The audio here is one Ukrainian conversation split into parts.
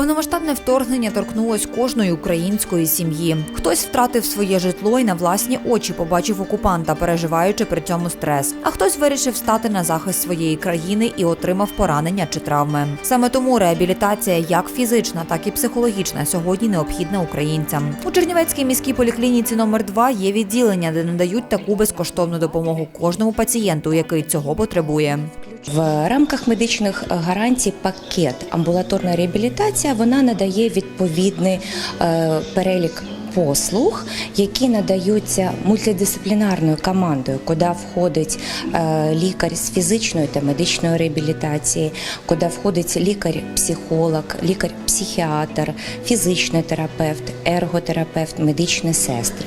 Повномасштабне вторгнення торкнулось кожної української сім'ї. Хтось втратив своє житло і на власні очі побачив окупанта, переживаючи при цьому стрес. А хтось вирішив стати на захист своєї країни і отримав поранення чи травми. Саме тому реабілітація, як фізична, так і психологічна, сьогодні необхідна українцям. У Чернівецькій міській поліклініці номер 2 є відділення, де надають таку безкоштовну допомогу кожному пацієнту, який цього потребує. В рамках медичних гарантій пакет амбулаторна реабілітація вона надає відповідний е, перелік. Послуг, які надаються мультидисциплінарною командою, куди входить е, лікар з фізичної та медичної реабілітації, куди входить лікар-психолог, лікар-психіатр, фізичний терапевт, ерготерапевт, медичні сестри.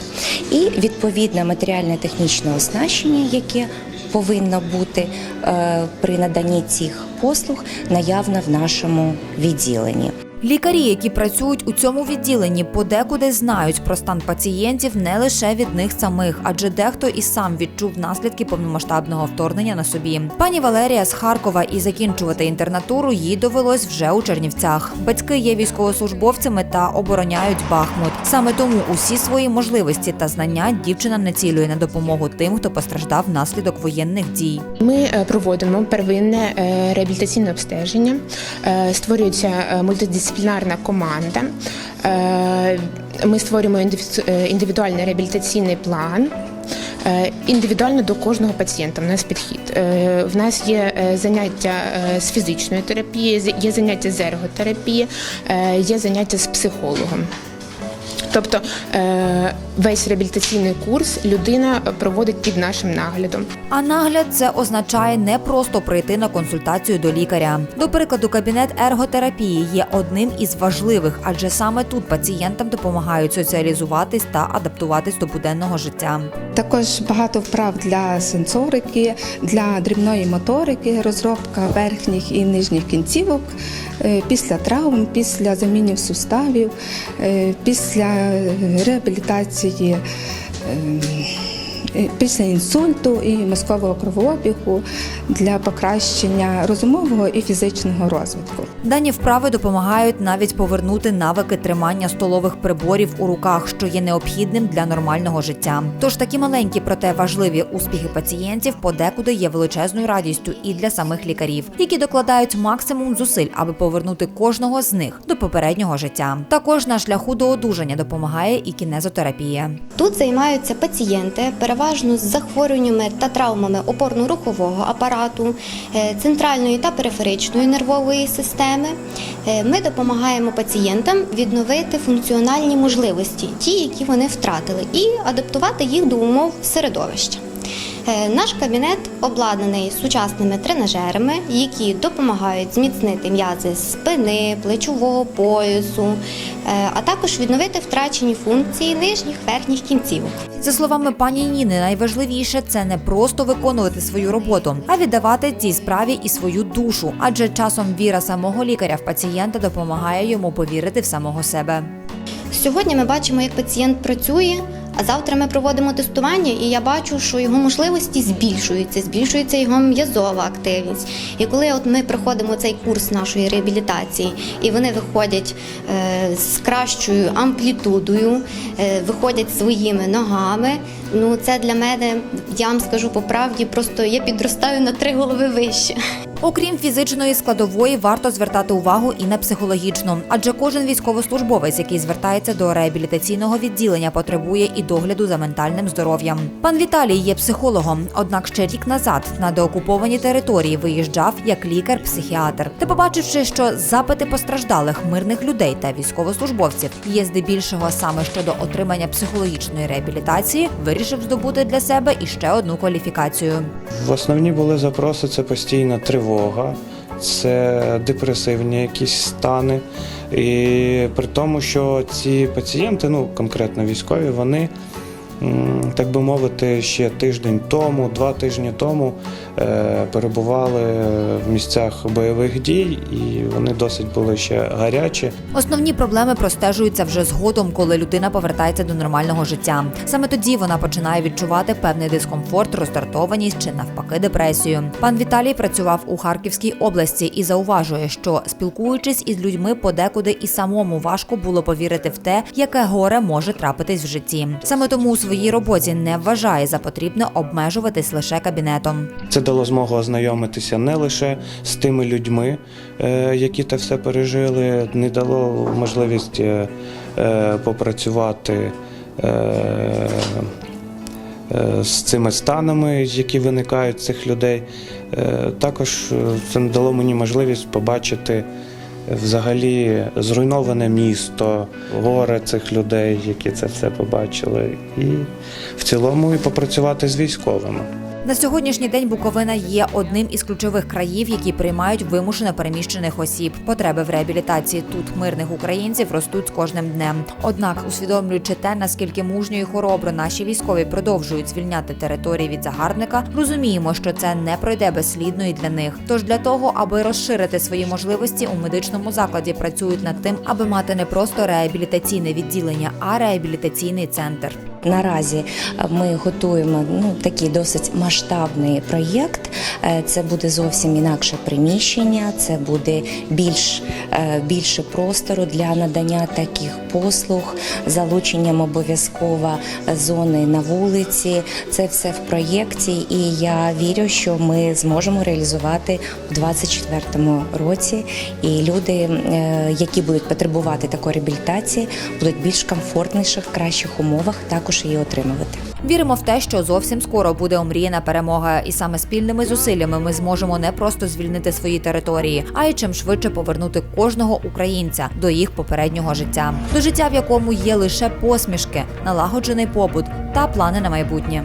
І відповідне матеріальне технічне оснащення, яке повинно бути е, при наданні цих послуг наявна в нашому відділенні. Лікарі, які працюють у цьому відділенні, подекуди знають про стан пацієнтів не лише від них самих, адже дехто і сам відчув наслідки повномасштабного вторгнення на собі. Пані Валерія з Харкова і закінчувати інтернатуру їй довелось вже у Чернівцях. Батьки є військовослужбовцями та обороняють Бахмут. Саме тому усі свої можливості та знання дівчина націлює на допомогу тим, хто постраждав внаслідок воєнних дій. Ми е, проводимо первинне е, реабілітаційне обстеження, Е, створюється е, мультидисциплінарна команда. Е, Ми створюємо е, індивідуальний реабілітаційний план. Е, Індивідуально до кожного пацієнта в нас підхід. В нас є заняття з фізичної терапії, є заняття з ерготерапії, є заняття з психологом. Тобто е, весь реабілітаційний курс людина проводить під нашим наглядом. А нагляд це означає не просто прийти на консультацію до лікаря. До прикладу, кабінет ерготерапії є одним із важливих, адже саме тут пацієнтам допомагають соціалізуватись та адаптуватись до буденного життя. Також багато вправ для сенсорики, для дрібної моторики, розробка верхніх і нижніх кінцівок е, після травм, після замінів суставів, е, після реабілітації. Е, Після інсульту і мозкового кровообігу для покращення розумового і фізичного розвитку. Дані вправи допомагають навіть повернути навики тримання столових приборів у руках, що є необхідним для нормального життя. Тож такі маленькі, проте важливі успіхи пацієнтів подекуди є величезною радістю і для самих лікарів, які докладають максимум зусиль, аби повернути кожного з них до попереднього життя. Також на шляху до одужання допомагає і кінезотерапія. Тут займаються пацієнти переважно з захворюваннями та травмами опорно-рухового апарату, е, центральної та периферичної нервової системи. Е, Ми допомагаємо пацієнтам відновити функціональні можливості, ті, які вони втратили, і адаптувати їх до умов середовища. Е, Наш кабінет обладнаний сучасними тренажерами, які допомагають зміцнити м'язи спини, плечового поясу, е, а також відновити втрачені функції нижніх верхніх кінцівок. За словами пані Ніни, найважливіше це не просто виконувати свою роботу, а віддавати цій справі і свою душу. Адже часом віра самого лікаря в пацієнта допомагає йому повірити в самого себе. Сьогодні ми бачимо, як пацієнт працює. А завтра ми проводимо тестування, і я бачу, що його можливості збільшуються, збільшується його м'язова активність. І коли от ми проходимо цей курс нашої реабілітації, і вони виходять е, з кращою амплітудою, е, виходять своїми ногами. Ну це для мене, я вам скажу по правді, просто я підростаю на три голови вище. Окрім фізичної складової, варто звертати увагу і на психологічну, адже кожен військовослужбовець, який звертається до реабілітаційного відділення, потребує і догляду за ментальним здоров'ям. Пан Віталій є психологом, однак ще рік назад на деокуповані території виїжджав як лікар-психіатр. Та побачивши, що запити постраждалих мирних людей та військовослужбовців є здебільшого саме щодо отримання психологічної реабілітації, вирішив здобути для себе іще одну кваліфікацію. В основні були запроси це постійна тривога, це депресивні якісь стани. І при тому, що ці пацієнти, ну конкретно військові, вони так би мовити, ще тиждень тому, два тижні тому е, перебували в місцях бойових дій, і вони досить були ще гарячі. Основні проблеми простежуються вже згодом, коли людина повертається до нормального життя. Саме тоді вона починає відчувати певний дискомфорт, роздратованість чи навпаки депресію. Пан Віталій працював у Харківській області і зауважує, що спілкуючись із людьми, подекуди і самому важко було повірити в те, яке горе може трапитись в житті. Саме тому у своїй роботі не вважає за потрібне обмежуватись лише кабінетом. Це дало змогу ознайомитися не лише з тими людьми, е, які те все пережили, не дало можливість е, е, попрацювати. З цими станами, які виникають цих людей, також це дало мені можливість побачити взагалі зруйноване місто, горе цих людей, які це все побачили, і в цілому і попрацювати з військовими. На сьогоднішній день Буковина є одним із ключових країв, які приймають вимушено переміщених осіб. Потреби в реабілітації тут мирних українців ростуть з кожним днем. Однак, усвідомлюючи те, наскільки мужньо і хоробро наші військові продовжують звільняти території від загарбника, розуміємо, що це не пройде безслідно і для них. Тож для того, аби розширити свої можливості, у медичному закладі працюють над тим, аби мати не просто реабілітаційне відділення, а реабілітаційний центр. Наразі е, ми готуємо ну такий досить масштабний проєкт. Е, Це буде зовсім інакше приміщення, це буде більш е, більше простору для надання таких послуг, залученням обов'язково зони на вулиці. Це все в проєкті, і я вірю, що ми зможемо реалізувати у 2024 році. І люди, які будуть потребувати такої реабілітації, будуть більш комфортніших, кращих умовах також її отримувати. Віримо в те, що зовсім скоро буде омріяна перемога, і саме спільними зусиллями ми зможемо не просто звільнити свої території, а й чим швидше повернути кожного українця до їх попереднього життя, до життя, в якому є лише посмішки, налагоджений побут та плани на майбутнє.